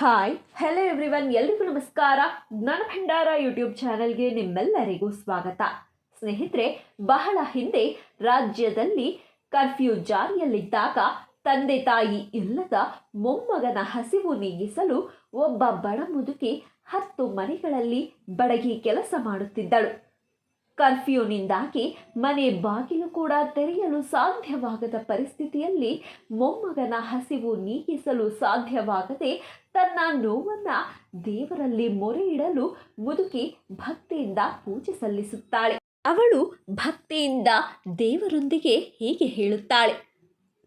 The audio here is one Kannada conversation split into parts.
ಹಾಯ್ ಹೆಲೋ ಎವ್ರಿವನ್ ಎಲ್ರಿಗೂ ನಮಸ್ಕಾರ. ಜ್ಞಾನ ಭಂಡಾರ ಯೂಟ್ಯೂಬ್ ಚಾನೆಲ್ಗೆ ನಿಮ್ಮೆಲ್ಲರಿಗೂ ಸ್ವಾಗತ. ಸ್ನೇಹಿತರೆ, ಬಹಳ ಹಿಂದೆ ರಾಜ್ಯದಲ್ಲಿ ಕರ್ಫ್ಯೂ ಜಾರಿಯಲ್ಲಿದ್ದಾಗ ತಂದೆ ತಾಯಿ ಇಲ್ಲದ ಮೊಮ್ಮಗನ ಹಸಿವು ನೀಗಿಸಲು ಒಬ್ಬ ಬಡ ಮುದುಕಿ ಹತ್ತು ಮನೆಗಳಲ್ಲಿ ಬಡಗಿ ಕೆಲಸ ಮಾಡುತ್ತಿದ್ದಳು. ಕರ್ಫ್ಯೂನಿಂದಾಗಿ ಮನೆ ಬಾಗಿಲು ಕೂಡ ತೆರೆಯಲು ಸಾಧ್ಯವಾಗದ ಪರಿಸ್ಥಿತಿಯಲ್ಲಿ ಮೊಮ್ಮಗನ ಹಸಿವು ನೀಗಿಸಲು ಸಾಧ್ಯವಾಗದೆ ತನ್ನ ನೋವನ್ನು ದೇವರಲ್ಲಿ ಮೊರೆ ಇಡಲು ಮುದುಕಿ ಭಕ್ತಿಯಿಂದ ಪೂಜೆ ಸಲ್ಲಿಸುತ್ತಾಳೆ. ಅವಳು ಭಕ್ತಿಯಿಂದ ದೇವರೊಂದಿಗೆ ಹೀಗೆ ಹೇಳುತ್ತಾಳೆ.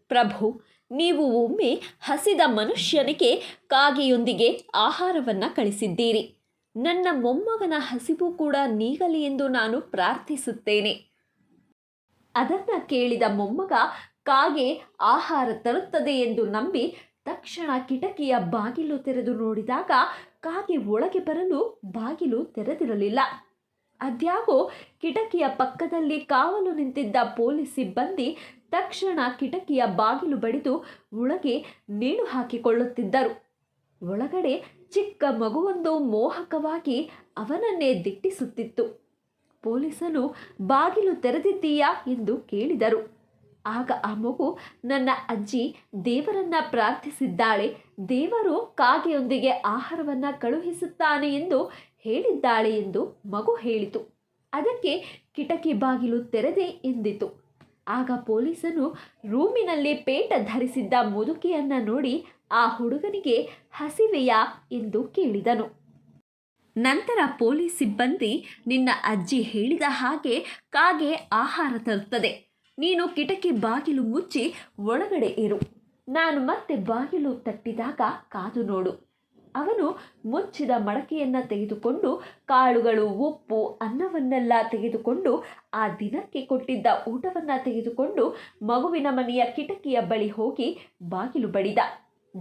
ಪ್ರಭು, ನೀವು ಒಮ್ಮೆ ಹಸಿದ ಮನುಷ್ಯನಿಗೆ ಕಾಗೆಯೊಂದಿಗೆ ಆಹಾರವನ್ನು ಕಳಿಸಿದ್ದೀರಿ. ನನ್ನ ಮೊಮ್ಮಗನ ಹಸಿವು ಕೂಡ ನೀಗಲಿ ಎಂದು ನಾನು ಪ್ರಾರ್ಥಿಸುತ್ತೇನೆ. ಅದನ್ನು ಕೇಳಿದ ಮೊಮ್ಮಗ ಕಾಗೆ ಆಹಾರ ತರುತ್ತದೆ ಎಂದು ನಂಬಿ ತಕ್ಷಣ ಕಿಟಕಿಯ ಬಾಗಿಲು ತೆರೆದು ನೋಡಿದಾಗ ಕಾಗೆ ಒಳಗೆ ಬರಲು ಬಾಗಿಲು ತೆರೆದಿರಲಿಲ್ಲ. ಅದ್ಯಾಗೋ ಕಿಟಕಿಯ ಪಕ್ಕದಲ್ಲಿ ಕಾವಲು ನಿಂತಿದ್ದ ಪೊಲೀಸ್ ಸಿಬ್ಬಂದಿ ತಕ್ಷಣ ಕಿಟಕಿಯ ಬಾಗಿಲು ಬಡಿದು ಒಳಗೆ ನೇಣು ಹಾಕಿಕೊಳ್ಳುತ್ತಿದ್ದರು. ಒಳಗಡೆ ಚಿಕ್ಕ ಮಗುವೊಂದು ಮೋಹಕವಾಗಿ ಅವನನ್ನೇ ದಿಟ್ಟಿಸುತ್ತಿತ್ತು. ಪೊಲೀಸರು ಬಾಗಿಲು ತೆರೆದಿದ್ದೀಯಾ? ಎಂದು ಕೇಳಿದರು. ಆಗ ಆ ಮಗು, ನನ್ನ ಅಜ್ಜಿ ದೇವರನ್ನ ಪ್ರಾರ್ಥಿಸಿದ್ದಾಳೆ. ದೇವರು ಕಾಗೆಯೊಂದಿಗೆ ಆಹಾರವನ್ನು ಕಳುಹಿಸುತ್ತಾನೆ ಎಂದು ಹೇಳಿದ್ದಾಳೆ ಎಂದು ಮಗು ಹೇಳಿತು. ಅದಕ್ಕೆ ಕಿಟಕಿ ಬಾಗಿಲು ತೆರೆದೆ ಎಂದಿತು. ಆಗ ಪೊಲೀಸನು ರೂಮಿನಲ್ಲಿ ಪೇಟ ಧರಿಸಿದ್ದ ಮುದುಕಿಯನ್ನು ನೋಡಿ ಆ ಹುಡುಗನಿಗೆ ಹಸಿವೆಯಾ ಎಂದು ಕೇಳಿದನು. ನಂತರ ಪೊಲೀಸ್ ಸಿಬ್ಬಂದಿ, ನಿನ್ನ ಅಜ್ಜಿ ಹೇಳಿದ ಹಾಗೆ ಕಾಗೆ ಆಹಾರ ತರುತ್ತದೆ. ನೀನು ಕಿಟಕಿ ಬಾಗಿಲು ಮುಚ್ಚಿ ಒಳಗಡೆ ಇರು. ನಾನು ಮತ್ತೆ ಬಾಗಿಲು ತಟ್ಟಿದಾಗ ಕಾದು ನೋಡು. ಅವನು ಮುಚ್ಚಿದ ಮಡಕೆಯನ್ನು ತೆಗೆದುಕೊಂಡು, ಕಾಳುಗಳು, ಉಪ್ಪು, ಅನ್ನವನ್ನೆಲ್ಲ ತೆಗೆದುಕೊಂಡು, ಆ ದಿನಕ್ಕೆ ಕೊಟ್ಟಿದ್ದ ಊಟವನ್ನು ತೆಗೆದುಕೊಂಡು ಮಗುವಿನ ಮನೆಯ ಕಿಟಕಿಯ ಬಳಿ ಹೋಗಿ ಬಾಗಿಲು ಬಡಿದ.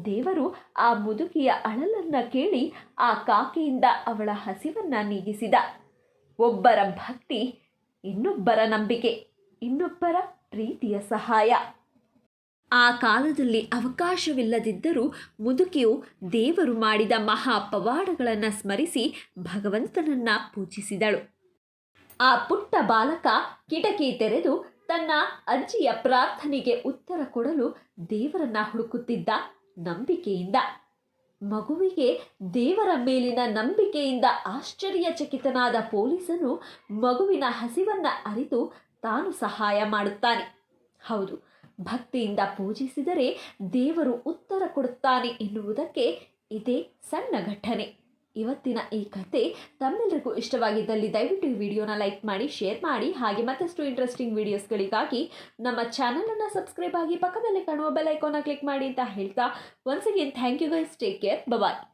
ದೇವರು ಆ ಮುದುಕಿಯ ಅಳಲನ್ನು ಕೇಳಿ ಆ ಕಾಕೆಯಿಂದ ಅವಳ ಹಸಿವನ್ನ ನೀಗಿಸಿದ. ಒಬ್ಬರ ಭಕ್ತಿ, ಇನ್ನೊಬ್ಬರ ನಂಬಿಕೆ, ಇನ್ನೊಬ್ಬರ ಪ್ರೀತಿಯ ಸಹಾಯ. ಆ ಕಾಲದಲ್ಲಿ ಅವಕಾಶವಿಲ್ಲದಿದ್ದರೂ ಮುದುಕಿಯು ದೇವರು ಮಾಡಿದ ಮಹಾ ಪವಾಡಗಳನ್ನು ಸ್ಮರಿಸಿ ಭಗವಂತನನ್ನ ಪೂಜಿಸಿದಳು. ಆ ಪುಟ್ಟ ಬಾಲಕ ಕಿಟಕಿ ತೆರೆದು ತನ್ನ ಅಜ್ಜಿಯ ಪ್ರಾರ್ಥನೆಗೆ ಉತ್ತರ ಕೊಡಲು ದೇವರನ್ನ ಹುಡುಕುತ್ತಿದ್ದ ನಂಬಿಕೆಯಿಂದ. ಮಗುವಿಗೆ ದೇವರ ಮೇಲಿನ ನಂಬಿಕೆಯಿಂದ ಆಶ್ಚರ್ಯಚಕಿತನಾದ ಪೊಲೀಸನು ಮಗುವಿನ ಹಸಿವನ್ನ ಅರಿತು ತಾನು ಸಹಾಯ ಮಾಡುತ್ತಾನೆ. ಹೌದು ಭಕ್ತಿಯಿಂದ ಪೂಜಿಸಿದರೆ ದೇವರು ಉತ್ತರ ಕೊಡುತ್ತಾನೆ ಎನ್ನುವುದಕ್ಕೆ ಇದೇ ಸಣ್ಣ ಘಟನೆ. ಇವತ್ತಿನ ಈ ಕತೆ ತಮ್ಮೆಲ್ಲರಿಗೂ ಇಷ್ಟವಾಗಿದ್ದಲ್ಲಿ ದಯವಿಟ್ಟು ಈ ವಿಡಿಯೋನ ಲೈಕ್ ಮಾಡಿ, ಶೇರ್ ಮಾಡಿ, ಹಾಗೆ ಮತ್ತಷ್ಟು ಇಂಟ್ರೆಸ್ಟಿಂಗ್ ವಿಡಿಯೋಸ್ಗಳಿಗಾಗಿ ನಮ್ಮ ಚಾನಲನ್ನು ಸಬ್ಸ್ಕ್ರೈಬ್ ಆಗಿ ಪಕ್ಕದಲ್ಲಿ ಕಾಣುವ ಬೆಲ್ ಐಕಾನ್ನ ಕ್ಲಿಕ್ ಮಾಡಿ ಅಂತ ಹೇಳ್ತಾ once again thank you guys take care bye